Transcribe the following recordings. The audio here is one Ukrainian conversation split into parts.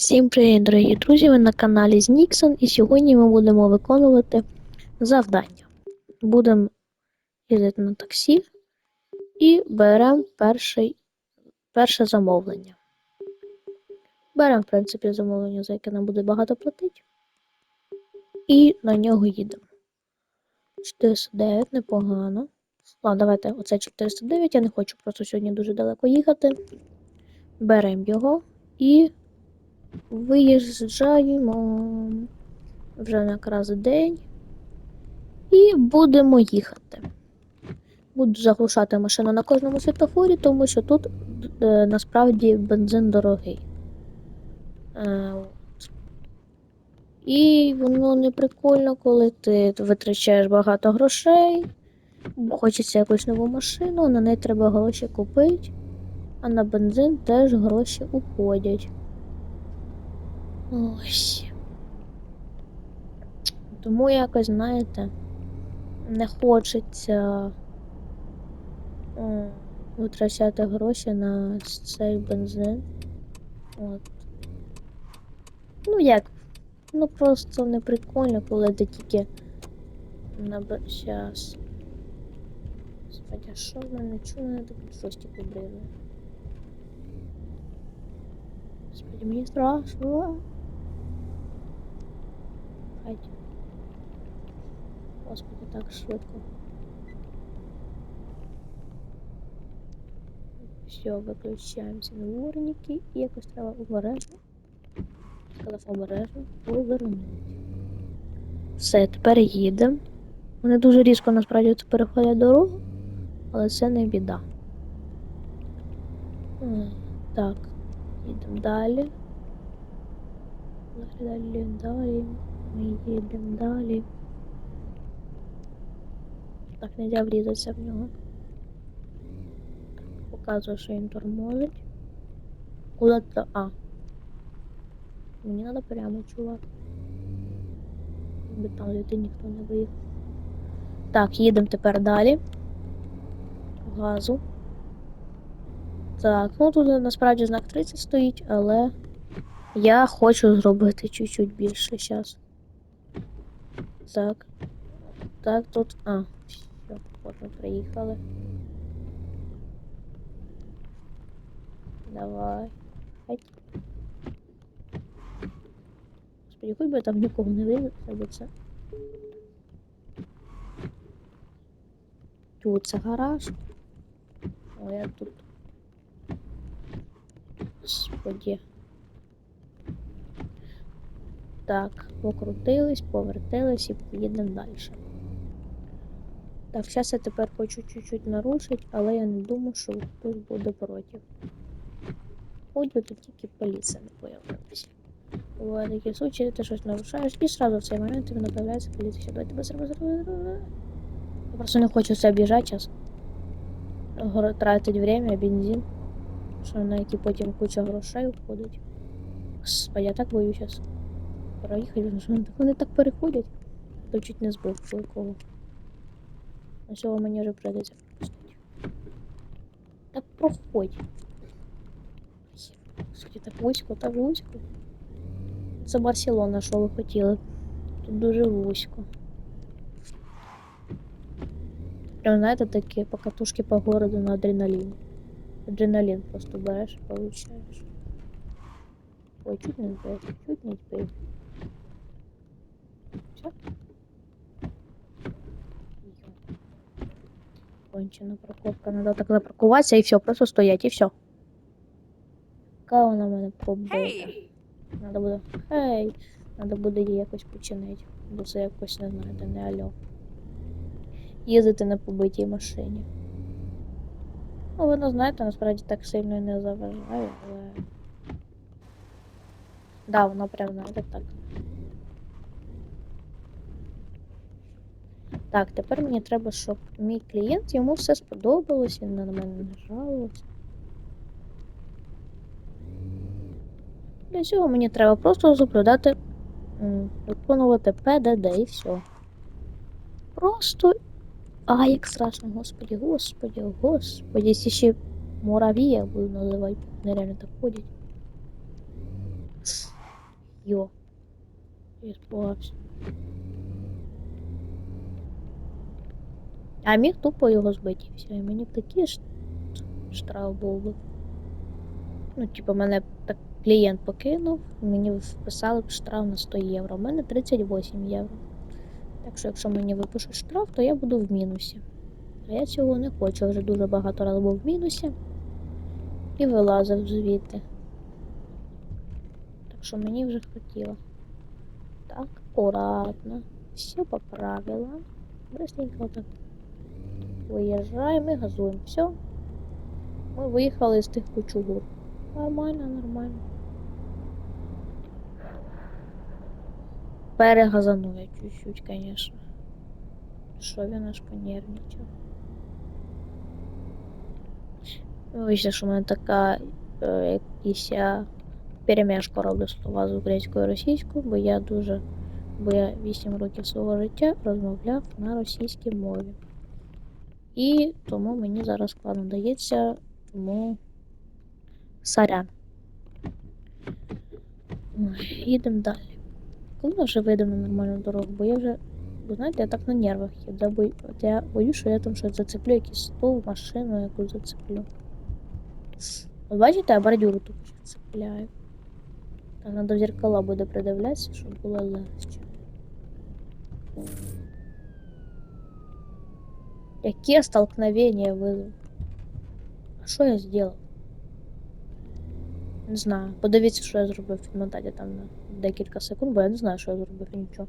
Всім привіт, дорогі друзі! Ви на каналі Зніксон, і сьогодні ми будемо виконувати завдання. Будемо їздити на таксі і беремо перший, перше замовлення. Беремо, в принципі, замовлення, за яке нам буде багато платити. І на нього їдемо. 409, непогано. Ладно, давайте оце 409, я не хочу просто сьогодні дуже далеко їхати. Беремо його і Виїжджаємо вже якраз день і будемо їхати. Буду заглушати машину на кожному світофорі, тому що тут е, насправді бензин дорогий. Е, і воно не прикольно, коли ти витрачаєш багато грошей, бо хочеться якусь нову машину, на неї треба гроші купити, а на бензин теж гроші уходять. Ось. Тому якось, знаєте, не хочеться о, витрачати гроші на цей бензин. От. Ну як? Ну просто не прикольно, коли ти тільки на Щас. Господи, а що в мене? Чому мене так джойстик вибрили? Господи, мені страшно. Господи, так швидко. Все, виключаємося на дворники і якось треба обережно. Сказав обережно повернути. Все, тепер їдемо. Вони дуже різко насправді переходять дорогу, але це не біда. Так, їдемо далі. Далі, далі, далі. Ми їдемо далі. Так, не можна врізатися в нього. Показує, що він тормозить. Куда то. А. Мені треба прямо, чувак. Якби там де ніхто не виїхав. Так, їдемо тепер далі. Газу. Так, ну тут насправді знак 30 стоїть, але я хочу зробити чуть-чуть більше зараз. Так. Так, тут. А, от ми приїхали. Давай. Хать. Господи, хоч би там нікого не виявиться. Тут це гараж. О, я тут. Господи. Так, покрутились, повертились і поїдемо далі. Так, зараз я тепер хочу чуть-чуть нарушити, але я не думаю, що хтось буде проти. Хоч би тут тільки поліція не появилася. Буває такі случаї, ти щось нарушаєш, і сразу в цей момент тобі направляється поліція. Давайте быстро, быстро, быстро. Я просто не хочу все об'їжджати зараз. Гро- Тратить время, бензин. Що на які потім куча грошей уходить. Господи, я так боюсь зараз проїхати, тому що вони так- вони так переходять. То чуть не збив кого. На цього мені вже прийдеться пропустити. Так проходь. Господи, так вузько, так вузько. Це Барселона, що ви хотіли. Тут дуже вузько. Прям, знаєте, такі покатушки по городу на адреналін. Адреналін просто береш, получаєш. Ой, чуть не збив, чуть не збив. Все? Кончена парковка. Надо так запаркуватися і все, просто стоять, і все. Яка вона в мене пробує. Hey! Надо буде. Хей! Надо буде її якось починити. Бо це якось не знаю, це не альо. Їздити на побитій машині. Ну, воно, знаєте, насправді так сильно і не заважає, але. Да, воно прям знаєте так. Так, тепер мені треба, щоб мій клієнт йому все сподобалось, він на мене не жалувався. Для цього мені треба просто соблюдати, м, виконувати ПДД і все. Просто. А, як страшно, господі, господі, господі, якщо ще муравья буду називати, нереально так ходять. Йо. Я испугався. А міг тупо його збити і все. І мені б такий штраф був би. Ну, типу, мене так клієнт покинув, мені вписали б штраф на 100 євро. У мене 38 євро. Так що, якщо мені випишуть штраф, то я буду в мінусі. А я цього не хочу, вже дуже багато разів був в мінусі і вилазив звідти. Так що мені вже хотіло. Так, аккуратно. Все по правилам. Быстренько вот так. Виїжджаємо і газуємо. Все. Ми виїхали з тих кучугур. Нормально, нормально. Перегазанув я чуть-чуть, конечно. Що він аж понервничав. Вийшло, що в мене така е, якісь я перемішку роблю слова з українською і російською, бо я дуже, бо я 8 років свого життя розмовляв на російській мові. І тому мені зараз складно дається, тому сорян. Їдемо далі. Коли ми вже вийдемо на нормальну дорогу, бо я вже, ви знаєте, я так на нервах їду. Я, бою, я боюсь, що я там щось зацеплю, якийсь стол, машину якусь зацеплю. От бачите, я бордюру тут цепляю. Так, надо в зеркала буде придивлятися, щоб було легче. Яке столкновення визвав? А що я зробив? Не знаю. Подивіться, що я зробив в підмотаді там на декілька секунд, бо я не знаю, що я зробив і нічого.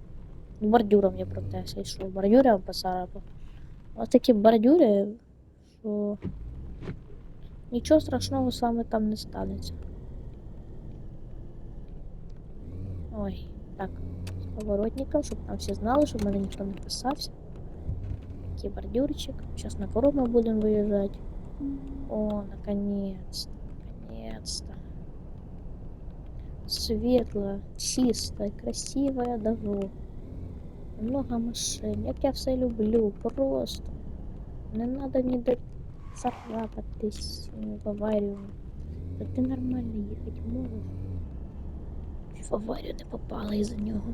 Ну, бордюром я протекся і що, бордюром поцарапав. Ось такі бордюри, що нічого страшного з вами там не станеться. Ой, так, з поворотником, щоб там всі знали, щоб в мене ніхто не писався. Такий бордюрчик. Сейчас на круг мы будем выезжать. О, наконец-то, наконец-то. Светлая, чистая, красивая дорога. Много машин. Я все люблю, просто. Не надо ніде царапатись в аварію. Та ти нормально їхати можеш. В аварію не попала із-за нього.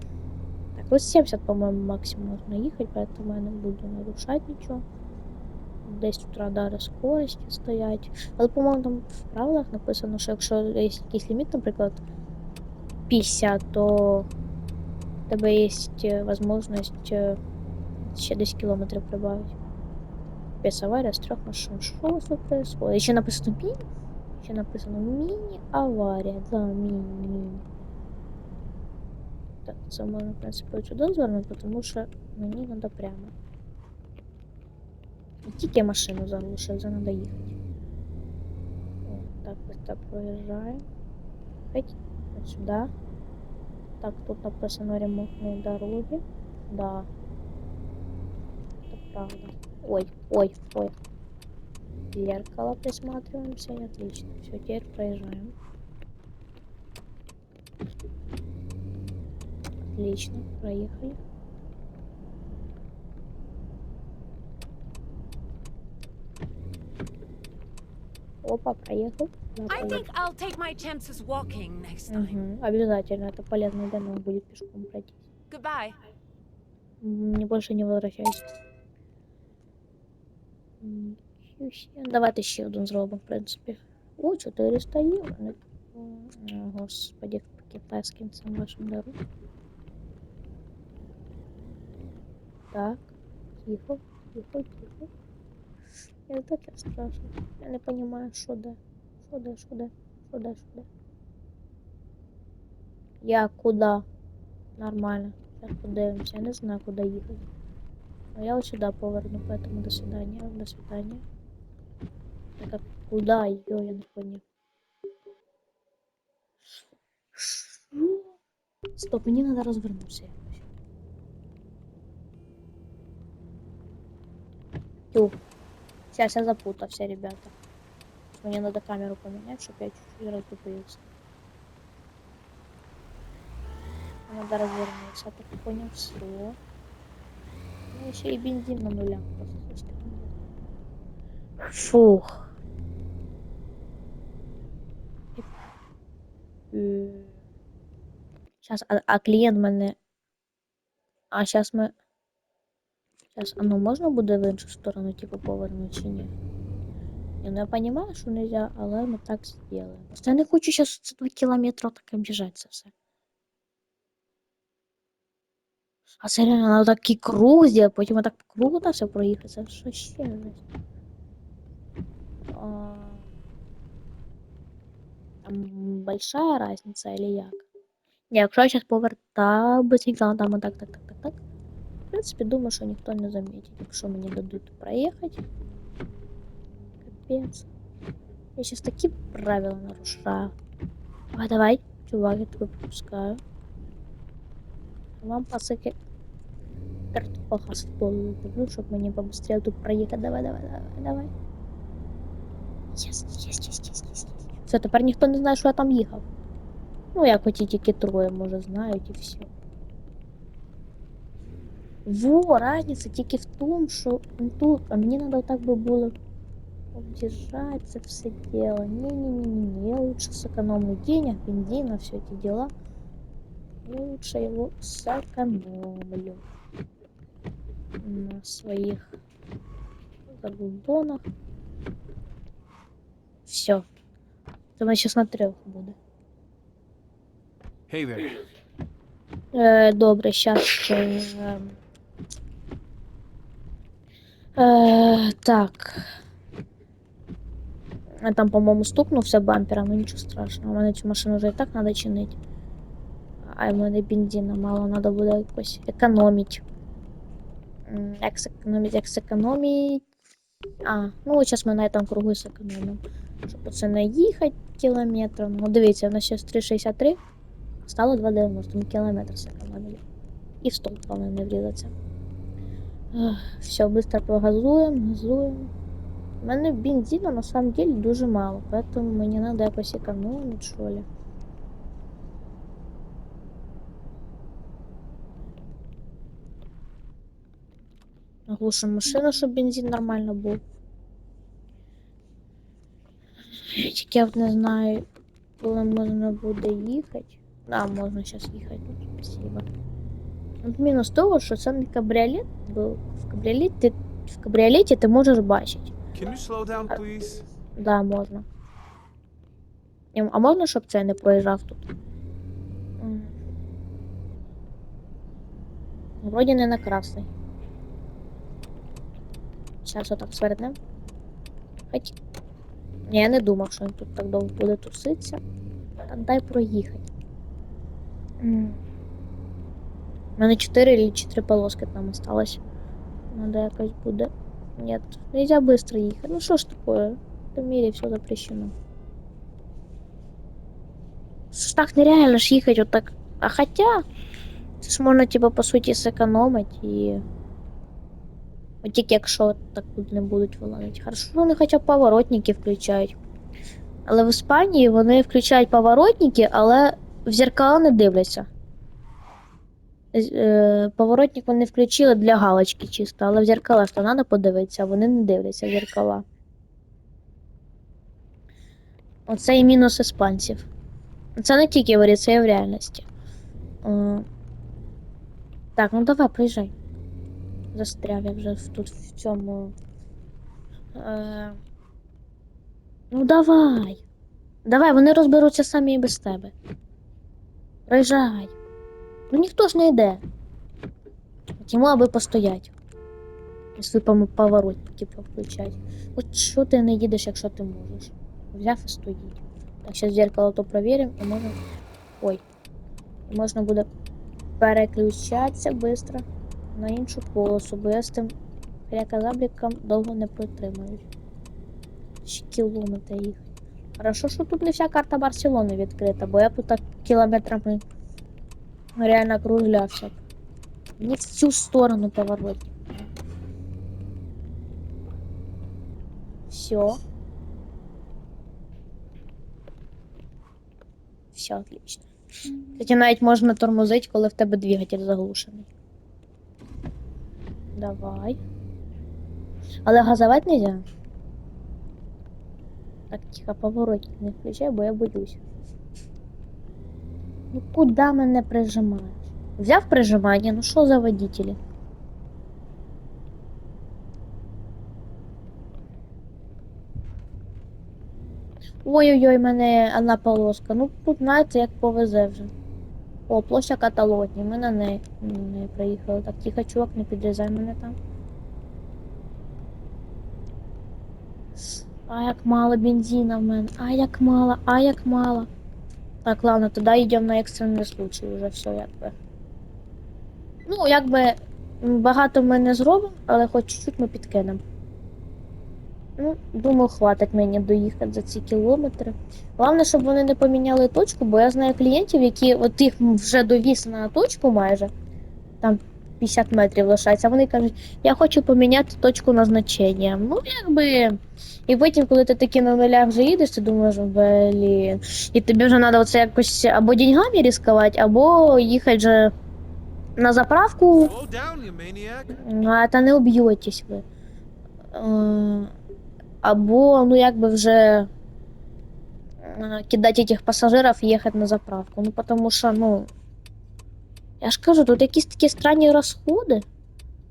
Ось 70, по-моему, максимум можно ехать, поэтому я не буду нарушать ничего. Десь тут радари скорості стоять. Але, по-моєму, там в правилах написано, що якщо є якийсь ліміт, наприклад, 50, то в тебе є можливість е, ще 10 кілометрів прибавити. Без аварія з трьох машин. Що у тут происходит? Ще написано міні? Ще написано міні-аварія. Да, міні-міні. Так, це можна, в принципі, сюди звернути, тому що мені треба прямо. І Тільки машину заглушив, за треба їхати. О, так, ось так проїжджаємо. Хоть от сюди. Так, тут написано ремонтні дороги. Да. Это правда. Ой, ой, ой. Зеркало присматриваемся, и отлично. Все, теперь проезжаем. Отлично, проехали. Опа, проехал. Да, I проехал. think I'll take my chances walking next time. Мгм, Обязательно, это полезно для нас будет пешком пройти. Goodbye. Не больше не возвращайся. М, щось є. Давайте ще один зробимо, в принципі. О, 400 євро. Не- О, Господи, по китайським цим вашим дару. Так, тихо, тихо, тихо. Я таке страшно. Я не розумію, що де. Що де, що де, що де, що де. Я куди? Нормально. Сейчас подивимося. Я не знаю, куди їхати. А я вот сюда поверну, поэтому до свидания. До свидания. Так а куда ее, я не понял. Стоп, мені надо розвернутися Тю. Сейчас я запутався, ребята. Мне надо камеру поменять, чтобы я чуть-чуть раздупился. Надо развернуться, так понял, все. Ну, еще и бензин на нулях. Фух. Сейчас, а, а клієнт мене. А зараз ми. Сейчас, а ну можна буде в іншу сторону, типу, повернути чи ні? Ні, ну я понимаю, що нельзя, але ми так зробимо. Я не хочу зараз ці 2 кілометри так об'їжджати це все. А це реально надо такий круг зробити, потім так по кругу та все проїхати. Це що ще жесть? Там большая разница или як? Ні, якщо я зараз повертаю быстренько, там так, так, так, так, так. В принципі, думаю, що ніхто не замітить, якщо мені дадуть проїхати. Капець. Я сейчас такі правила нарушаю. Давай, давай, чувак, я тебе пропускаю. Вам пасики картоха з полу люблю, щоб мені побыстрее тут проїхати. Давай, давай, давай, давай. Єс, єс, єс, єс, єс, єс. Все, тепер ніхто не знає, що я там їхав. Ну, як оті тільки троє, може, знають і все. Во, разниця тільки в тому, що ну, тут, а мені треба так би було объезжать це все дело. Не-не-не-не, я лучше сэкономлю денег, бензина, все эти дела. Я лучше его сэкономлю на своих загубонах. Все. У нас сейчас на трех буде. Hey there. Е, добре, щас ще. Е, так. Я там, по-моєму, стукнувся бампером, ну нічого страшного. У мене цю машину вже і так треба чинити. А в мене бензина мало, треба буде якось економити. Як зекономити, як зекономити. А, ну от зараз ми на цьому кругу зекономимо. Щоб оце не їхати. Ну, дивіться, у нас зараз 3,63. Стало 2,90, ми кілометр зекономили. І в главное, не врізатися. Все, быстро погазуємо, газуємо. У мене бензину на самом деле дуже мало, поэтому мені надо якось економити, що ли. Глушимо машину, щоб бензин нормально був. Тільки я не знаю, коли можна буде їхати. Да, можна зараз їхати. Спасибо. От мінус того, що це не кабріолет був. В кабріолеті, в кабріолеті ти можеш бачити. Can you slow down, please? Да, можна. А можна, щоб це не проїжджав тут? Вроді не на красний. Зараз отак свернем. Хоч. Ні, я не думав, що він тут так довго буде туситися. Так дай проїхати. У мене 4 чи 4 полоски там осталось. Надо якось буде. Нет, нельзя быстро ехать. Ну что ж такое? В этом мире все запрещено. Ж так нереально ж їхати отак. А хотя, це ж можна, типа, по суті, зекономити і. От тільки якщо так тут не будуть вилазити. Хорошо, вони хоча б поворотники включають. Але в Іспанії вони включають поворотники, але в зеркала не дивляться. Е, поворотник вони включили для галочки чисто, але в зеркала ж треба подивитися, вони не дивляться в зеркала. Оце і мінус іспанців. Це не тільки говорить, це і в реальності. Е, Так, ну давай, приїжджай. Застряв я вже в- тут в цьому. Е, Ну давай. Давай, вони розберуться самі і без тебе. Приїжджай. Ну ніхто ж не йде. Йому аби постоять. Пом- поворот, типу, включать. От що ти не їдеш, якщо ти можеш? Взяв і стоїть. Так, зараз зеркало то провіримо і можна. Ой. Можна буде переключатися швидко на іншу полосу, бо я з тим крякозабліком довго не протримаюсь. Кілометри їхати. Хорошо, що тут не вся карта Барселони відкрита, бо я б тут так кілометрами реально округлявся. б. Не в цю сторону поворот. Все. Все отлично. Кстати, навіть можна тормозити, коли в тебе двигатель заглушений. Давай. Але газовать нельзя. Так, тихо, поворотник не включай, бо я боюсь. Ну куди мене прижимаєш? Взяв прижимання, ну що за водителі? Ой-ой-ой, мене одна полоска. Ну тут знаєте, як повезе вже. О, площа Каталонії, ми на неї, неї приїхали. Так, тихо, чувак, не підрізай мене там. А як мало бензина в мене, а як мало, а як мало. Так, ладно, тогда йдемо на екстрений случай, уже все якби. Ну, якби багато ми не зробимо, але хоч чуть-чуть ми підкинемо. Ну, думаю, хватить мені доїхати за ці кілометри. Головне, щоб вони не поміняли точку, бо я знаю клієнтів, які от їх вже довіз на точку майже, там 50 метрів лишається, а вони кажуть, я хочу поміняти точку назначення. Ну, якби. І потім, коли ти таки на нулях вже їдеш, ти думаєш, блін. І тобі вже треба оце якось або деньгами ризикувати, або їхати же на заправку, maniac. а та не уб'єтесь ви. Е, Або, ну, якби вже е, кидати этих пасажирів і їхати на заправку. Ну, тому що, ну. Я ж кажу, тут якісь такі странні розходи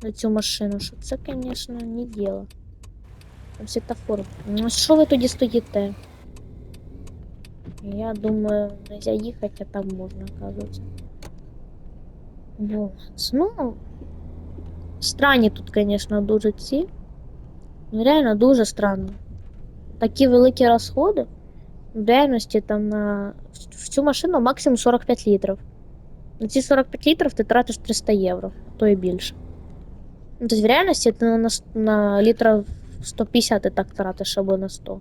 на цю машину, що це, звісно, не діло. Там світофор. Ну, що ви тоді стоїте? Я думаю, нельзя їхати, а там можна, оказывается. Вот. Ну, странні тут, конечно, дуже ці. Ну, реально дуже странно. Такі великі розходи. В реальності там на в цю машину максимум 45 літрів. На ці 45 літрів ти тратиш 300 євро, то і більше. Ну, тобто в реальності ти на, на, на літрів 150 ти так тратиш або на 100.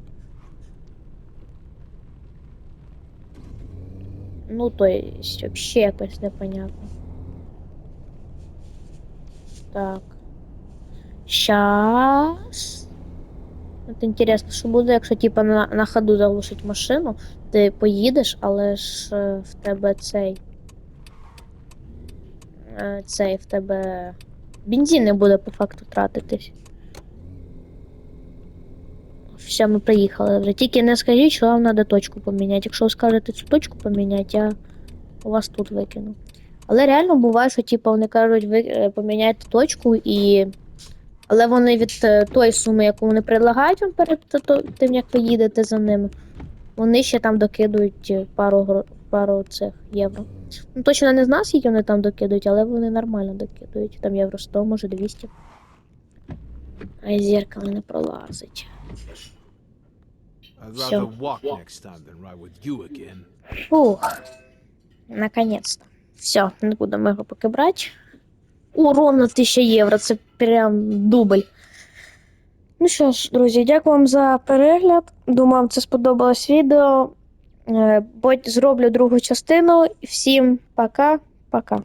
Ну, то есть, вообще якось непонятно. Так. Щас. От інтересно, що буде, якщо типа на, на ходу заглушить машину, ти поїдеш, але ж е, в тебе цей. Е, Цей в тебе. Бензин не буде по факту тратитись. Все, ми приїхали вже. Тільки не скажіть, що вам треба точку поміняти. Якщо ви скажете цю точку поміняти, я вас тут викину. Але реально буває, що типу, вони кажуть, ви е, поміняйте точку і. Але вони від е, тої суми, яку вони предлагають вам перед тим, як ви їдете за ними, вони ще там докидують пару, пару цих євро. Ну, точно не знаю, скільки вони там докидують, але вони нормально докидують. Там євро 100, може 200. А зеркало не пролазить. Фух. Наконец-то. Все, не будемо його поки брати. О, ровно 1000 євро. Це прям дубль. Ну що ж, друзі, дякую вам за перегляд. Думаю, вам це сподобалось відео. Е, Будь зроблю другу частину. Всім пока-пока.